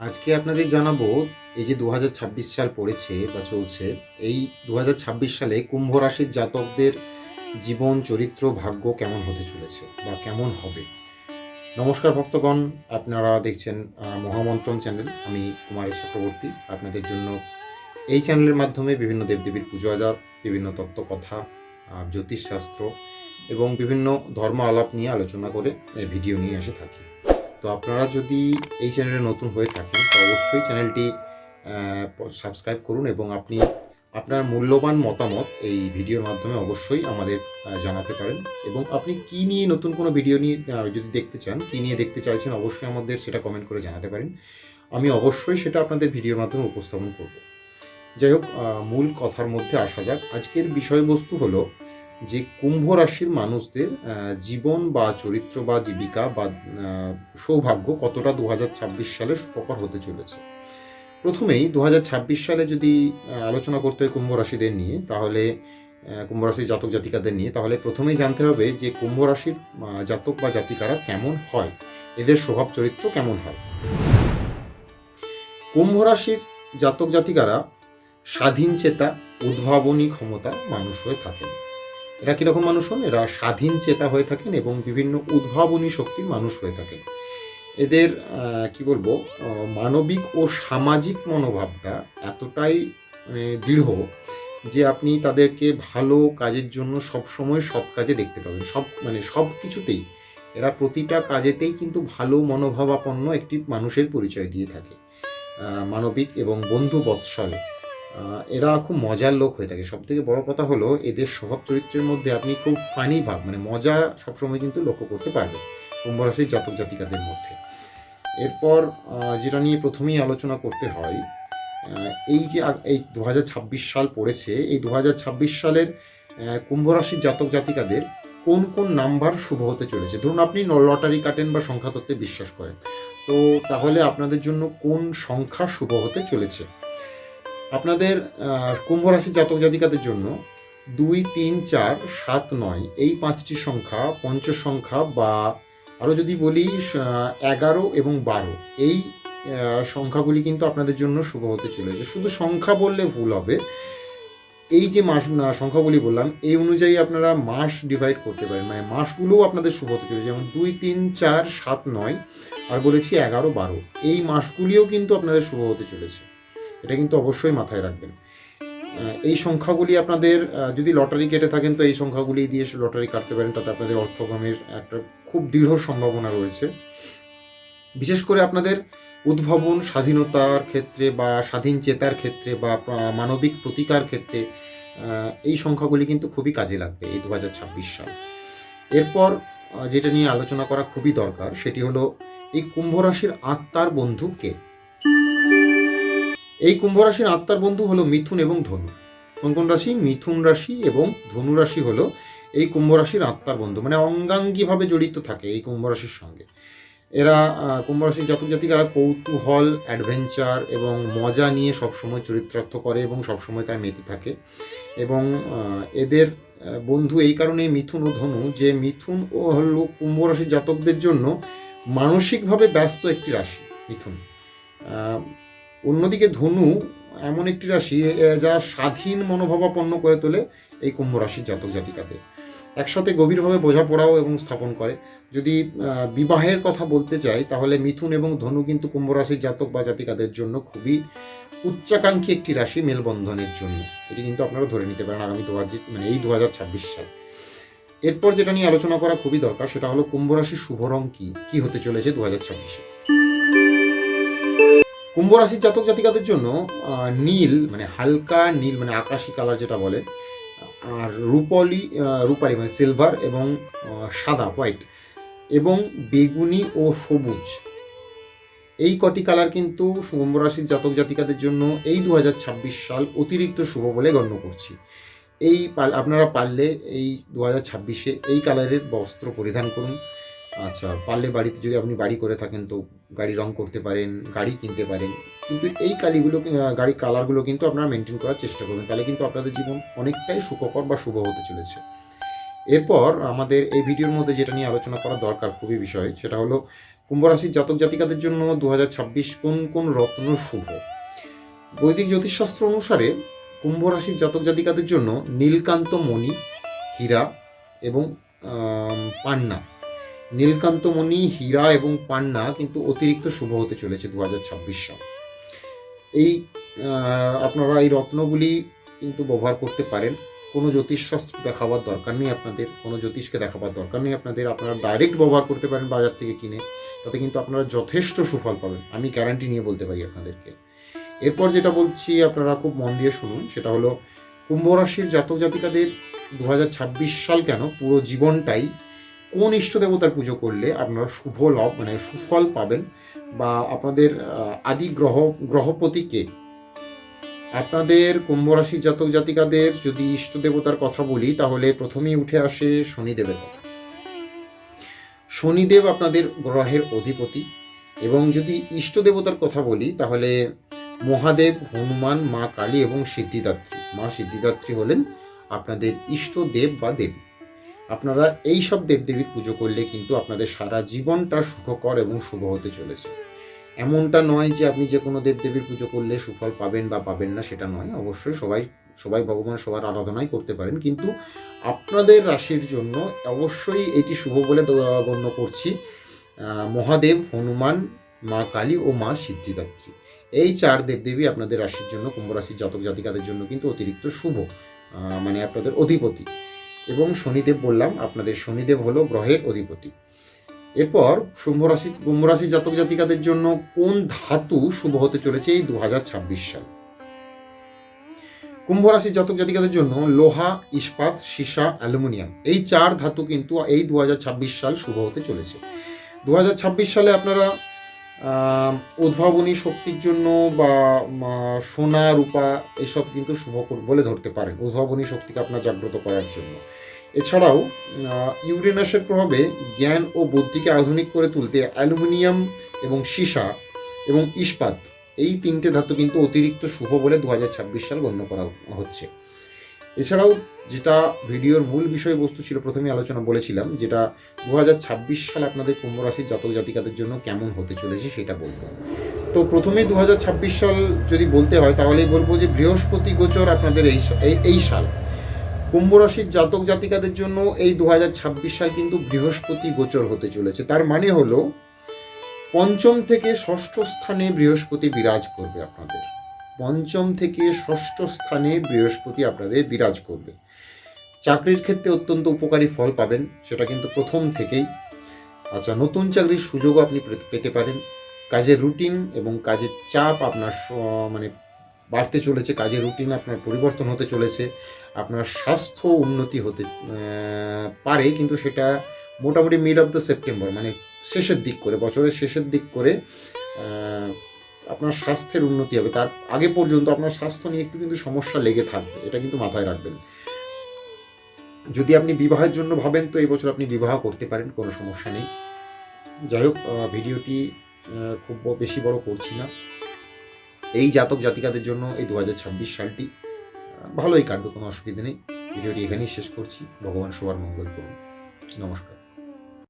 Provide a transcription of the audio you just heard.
আজকে আপনাদের জানাব এই যে দু হাজার ছাব্বিশ সাল পড়েছে বা চলছে এই দু হাজার ছাব্বিশ সালে কুম্ভ রাশির জাতকদের জীবন চরিত্র ভাগ্য কেমন হতে চলেছে বা কেমন হবে? নমস্কার ভক্তগণ আপনারা দেখছেন আহ, মহামন্ত্রম চ্যানেল আমি কুমারের চক্রবর্তী আপনাদের জন্য এই চ্যানেলের মাধ্যমে বিভিন্ন দেবদেবীর পুজো আজাব বিভিন্ন তত্ত্ব কথা আহ, জ্যোতিষশাস্ত্র এবং বিভিন্ন ধর্ম আলাপ নিয়ে আলোচনা করে ভিডিও নিয়ে এসে থাকি। তো আপনারা যদি এই চ্যানেলে নতুন হয়ে থাকেন, তো অবশ্যই চ্যানেলটি সাবস্ক্রাইব করুন এবং আপনি আপনার মূল্যবান মতামত এই ভিডিওর মাধ্যমে অবশ্যই আমাদের জানাতে পারেন। এবং আপনি কি নিয়ে নতুন কোনো ভিডিও নিয়ে যদি দেখতে চান, কি নিয়ে দেখতে চাইছেন, অবশ্যই আমাদের সেটা কমেন্ট করে জানাতে পারেন। আমি অবশ্যই সেটা আপনাদের ভিডিওর মাধ্যমে উপস্থাপন করব। যাই হোক মূল কথার মধ্যে আসা যাক। আজকের বিষয়বস্তু হলো যে কুম্ভ রাশির মানুষদের জীবন বা চরিত্র বা জীবিকা বা সৌভাগ্য কতটা দু হাজার ছাব্বিশ সালে সুখকর হতে চলেছে? প্রথমেই দু হাজার ছাব্বিশ সালে যদি আলোচনা করতে হয় কুম্ভ রাশিদের নিয়ে, তাহলে কুম্ভ রাশির জাতক জাতিকাদের নিয়ে, তাহলে প্রথমেই জানতে হবে যে কুম্ভ রাশির জাতক বা জাতিকারা কেমন হয়? এদের স্বভাব চরিত্র কেমন হয়? কুম্ভ রাশির জাতক জাতিকারা স্বাধীন চেতা, উদ্ভাবনী ক্ষমতা মানুষ হয়ে থাকেন। এরা কীরকম মানুষ হন? এরা স্বাধীন চেতা হয়ে থাকেন এবং বিভিন্ন উদ্ভাবনী শক্তির মানুষ হয়ে থাকেন। এদের কি বলব মানবিক ও সামাজিক মনোভাবটা এতটাই মানে দৃঢ় যে আপনি তাদেরকে ভালো কাজের জন্য সব সময় সব কাজে দেখতে পাবেন। সব মানে সব কিছুতেই। এরা প্রতিটা কাজেতেই কিন্তু ভালো মনোভাবাপন্ন একটি মানুষের পরিচয় দিয়ে থাকে। মানবিক এবং বন্ধু এরা খুব মজার লোক হয়ে থাকে। সব থেকে বড় কথা হলো, এদের স্বভাব চরিত্রের মধ্যে আপনি খুব ফানি ভাব মানে মজা সবসময় কিন্তু লক্ষ্য করতে পারবেন কুম্ভ রাশির জাতক জাতিকাদের মধ্যে। এরপর যেটা নিয়ে প্রথমেই আলোচনা করতে হয় এই যে এই দু হাজার ছাব্বিশ সাল পড়েছে, এই দু হাজার ছাব্বিশ সালের কুম্ভ রাশির জাতক জাতিকাদের কোন কোন নাম্বার শুভ হতে চলেছে? ধরুন, আপনি লটারি কাটেন বা সংখ্যাতত্ত্বে বিশ্বাস করেন। তো তাহলে আপনাদের জন্য কোন সংখ্যা শুভ হতে চলেছে? আপনাদের কুম্ভ রাশির জাতক জাতিকাদের জন্য দুই, তিন, চার, সাত, নয়, এই পাঁচটি সংখ্যা পঞ্চ সংখ্যা বা আরও যদি বলি এগারো এবং বারো, এই সংখ্যাগুলি কিন্তু আপনাদের জন্য শুভ হতে চলেছে। শুধু সংখ্যা বললে ভুল হবে। এই যে মাস সংখ্যাগুলি বললাম, এই অনুযায়ী আপনারা মাস ডিভাইড করতে পারেন। মানে মাসগুলোও আপনাদের শুভ হতে চলেছে। যেমন দুই, তিন, চার, সাত, নয়, আর বলেছি এগারো, বারো, এই মাসগুলিও কিন্তু আপনাদের শুভ হতে চলেছে। এটা কিন্তু অবশ্যই মাথায় রাখবেন। এই সংখ্যাগুলি আপনাদের যদি লটারি কেটে থাকেন, তো এই সংখ্যাগুলি দিয়ে লটারি কাটতে পারেন, তাতে আপনাদের অর্থকামের একটা খুব দৃঢ় সম্ভাবনা রয়েছে। বিশেষ করে আপনাদের উদ্ভাবন, স্বাধীনতার ক্ষেত্রে বা স্বাধীন চেতার ক্ষেত্রে বা মানবিক প্রতিকার ক্ষেত্রে এই সংখ্যাগুলি কিন্তু খুবই কাজে লাগবে এই দু হাজার ছাব্বিশ সাল। এরপর যেটা নিয়ে আলোচনা করা খুবই দরকার, সেটি হলো, এই কুম্ভ রাশির আত্মার বন্ধু কে? এই কুম্ভ রাশির আত্মার বন্ধু হলো মিথুন এবং ধনু। কোন কোন রাশি? মিথুন রাশি এবং ধনু রাশি হলো এই কুম্ভ রাশির আত্মার বন্ধু। মানে অঙ্গাঙ্গিভাবে জড়িত থাকে এই কুম্ভ রাশির সঙ্গে। এরা কুম্ভ রাশির জাতক জাতিকারা কৌতূহল অ্যাডভেঞ্চার এবং মজা নিয়ে সবসময় চরিত্রার্থ করে এবং সবসময় তার মেতে থাকে। এবং এদের বন্ধু এই কারণে মিথুন ও ধনু যে মিথুন ও হলো কুম্ভ রাশির জাতকদের জন্য মানসিকভাবে ব্যস্ত একটি রাশি, মিথুন। অন্যদিকে ধনু এমন একটি রাশি যা স্বাধীন মনোভাবাপন্ন করে তোলে এই কুম্ভ রাশির জাতক জাতিকাদের একসাথে গভীরভাবে বোঝাপড়াও এবং স্থাপন করে। যদি বিবাহের কথা বলতে চাই, তাহলে মিথুন এবং ধনু কিন্তু কুম্ভ রাশির জাতক বা জাতিকাদের জন্য খুবই উচ্চাকাঙ্ক্ষী একটি রাশি মেলবন্ধনের জন্য। এটি কিন্তু আপনারা ধরে নিতে পারেন আগামী দু হাজার মানে এই দু ছাব্বিশ সাল। এরপর যেটা নিয়ে আলোচনা করা খুবই দরকার, সেটা হলো কুম্ভ রাশির শুভ রং কী? কী হতে চলেছে দু হাজার ছাব্বিশে? কুম্ভ রাশির জাতক জাতিকাদের জন্য নীল মানে হালকা নীল মানে আকাশি কালার যেটা বলে, আর রূপলি রূপালি মানে সিলভার এবং সাদা হোয়াইট এবং বেগুনি ও সবুজ। এই কটি কালার কিন্তু কুম্ভ রাশির জাতক জাতিকাদের জন্য এই দু হাজার ছাব্বিশ সাল অতিরিক্ত শুভ বলে গণ্য করছি। এই আপনারা পারলে এই দু হাজার ছাব্বিশে এই কালারের বস্ত্র পরিধান করুন। আচ্ছা পারলে বাড়িতে যদি আপনি বাড়ি করে থাকেন তো গাড়ি রং করতে পারেন, গাড়ি কিনতে পারেন। কিন্তু এই কালিগুলো গাড়ি কালারগুলো কিন্তু আপনারা মেনটেন করার চেষ্টা করবেন। তাহলে কিন্তু আপনাদের জীবন অনেকটাই সুখকর বা শুভ হতে চলেছে। এরপর আমাদের এই ভিডিওর মধ্যে যেটা নিয়ে আলোচনা করা দরকার খুবই বিষয়, সেটা হলো কুম্ভ রাশির জাতক জাতিকাদের জন্য দু হাজার ছাব্বিশ কোন কোন রত্ন শুভ? বৈদিক জ্যোতিষশাস্ত্র অনুসারে কুম্ভ রাশির জাতক জাতিকাদের জন্য নীলকান্ত মণি, হীরা এবং পান্না। নীলকান্ত মণি হীরা এবং পান্না কিন্তু অতিরিক্ত শুভ হতে চলেছে দু হাজার ছাব্বিশ সাল। এই আপনারা এই রত্নগুলি কিন্তু ব্যবহার করতে পারেন। কোনো জ্যোতিষশাস্ত্র দেখাবার দরকার নেই আপনাদের, কোনো জ্যোতিষকে দেখাবার দরকার নেই আপনাদের। আপনারা ডাইরেক্ট ব্যবহার করতে পারেন বাজার থেকে কিনে, তাতে কিন্তু আপনারা যথেষ্ট সুফল পাবেন। আমি গ্যারান্টি নিয়ে বলতে পারি আপনাদেরকে। এরপর যেটা বলছি, আপনারা খুব মন দিয়ে শুনুন, সেটা হলো কুম্ভ রাশির জাতক জাতিকাদের দু হাজার ছাব্বিশ সাল কেন পুরো জীবনটাই কোন ইষ্ট দেবতার পুজো করলে আপনারা শুভ লাভ মানে সুফল পাবেন? বা আপনাদের আদি গ্রহ, গ্রহপতিকে? আপনাদের কুম্ভ রাশির জাতক জাতিকাদের যদি ইষ্ট দেবতার কথা বলি, তাহলে প্রথমেই উঠে আসে শনিদেবের কথা। শনিদেব আপনাদের গ্রহের অধিপতি। এবং যদি ইষ্ট দেবতার কথা বলি, তাহলে মহাদেব, হনুমান, মা কালী এবং সিদ্ধিদাত্রী। মা সিদ্ধিদাত্রী হলেন আপনাদের ইষ্ট দেব বা দেবী। আপনারা এই সব দেবদেবীর পুজো করলে কিন্তু আপনাদের সারা জীবনটা সুখকর এবং শুভ হতে চলেছে। এমনটা নয় যে আপনি যে কোনো দেবদেবীর পুজো করলে সুফল পাবেন বা পাবেন না, সেটা নয়। অবশ্যই সবাই সবাই ভগবান সবার আরাধনাই করতে পারেন। কিন্তু আপনাদের রাশির জন্য অবশ্যই এটি শুভ বলে গণ্য করছি মহাদেব, হনুমান, মা কালী ও মা সিদ্ধিদাত্রী। এই চার দেবদেবী আপনাদের রাশির জন্য কুম্ভ রাশির জাতক জাতিকাদের জন্য কিন্তু অতিরিক্ত শুভ মানে আপনাদের অধিপতি। এবং শনিদেব বললাম, আপনাদের শনিদেব হলো গ্রহের অধিপতি। এরপর কুম্ভ রাশি কুম্ভ রাশির জাতক জাতিকাদের জন্য কোন ধাতু শুভ হতে চলেছে এই দু হাজার ছাব্বিশ সাল? কুম্ভ রাশির জাতক জাতিকাদের জন্য লোহা, ইস্পাত, সীসা, অ্যালুমিনিয়াম, এই চার ধাতু কিন্তু এই দু হাজার ছাব্বিশ সাল শুভ হতে চলেছে। দু হাজার ছাব্বিশ সালে আপনারা উদ্ভাবনী শক্তির জন্য বা সোনা, রূপা এসব কিন্তু শুভ বলে ধরতে পারেন, উদ্ভাবনী শক্তিকে আপনার জাগ্রত করার জন্য। এছাড়াও ইউরেনাসের প্রভাবে জ্ঞান ও বুদ্ধিকে আধুনিক করে তুলতে অ্যালুমিনিয়াম এবং সীসা এবং ইস্পাত এই তিনটে ধাতু কিন্তু অতিরিক্ত শুভ বলে দু হাজার ছাব্বিশ সাল গণ্য করা হচ্ছে। এছাড়াও যেটা ভিডিওর মূল বিষয়বস্তু ছিল প্রথমে আলোচনা বলেছিলাম, যেটা দু হাজার ছাব্বিশ সাল আপনাদের কুম্ভ রাশির জাতক জাতিকাদের জন্য কেমন হতে চলেছে সেটা বলব। তো প্রথমে দু হাজার ছাব্বিশ সাল যদি বলতে হয়, তাহলেই বলব যে বৃহস্পতি গোচর আপনাদের এই এই- এই সাল। কুম্ভ রাশির জাতক জাতিকাদের জন্য এই দু হাজার ছাব্বিশ সাল কিন্তু বৃহস্পতি গোচর হতে চলেছে। তার মানে হলো, পঞ্চম থেকে ষষ্ঠ স্থানে বৃহস্পতি বিরাজ করবে আপনাদের। পঞ্চম থেকে ষষ্ঠ স্থানে বৃহস্পতি আপনাদের বিরাজ করবে। চাকরির ক্ষেত্রে অত্যন্ত উপকারী ফল পাবেন, সেটা কিন্তু প্রথম থেকেই। আচ্ছা নতুন চাকরির সুযোগও আপনি পেতে- পারেন। কাজের রুটিন এবং কাজের চাপ আপনার মানে বাড়তে চলেছে, কাজের রুটিন আপনার পরিবর্তন হতে চলেছে, আপনার স্বাস্থ্য উন্নতি হতে পারে, কিন্তু সেটা মোটামুটি মিড অফ দ্য সেপ্টেম্বর মানে শেষের দিক করে, বছরের শেষের দিক করে আপনার স্বাস্থ্যের উন্নতি হবে। তার আগে পর্যন্ত আপনার স্বাস্থ্য নিয়ে একটু কিন্তু সমস্যা লেগে থাকবে, এটা কিন্তু মাথায় রাখবেন। যদি আপনি বিবাহের জন্য ভাবেন, তো এই বছর আপনি বিবাহ করতে পারেন, কোনো সমস্যা নেই। যাই হোক ভিডিওটি খুব বেশি বড় করছি না। এই জাতক জাতিকাদের জন্য এই দু ছাব্বিশ সালটি ভালোই কাটবে, কোনো অসুবিধা নেই। ভিডিওটি এখানেই শেষ করছি। ভগবান সবার মঙ্গল করুন। নমস্কার।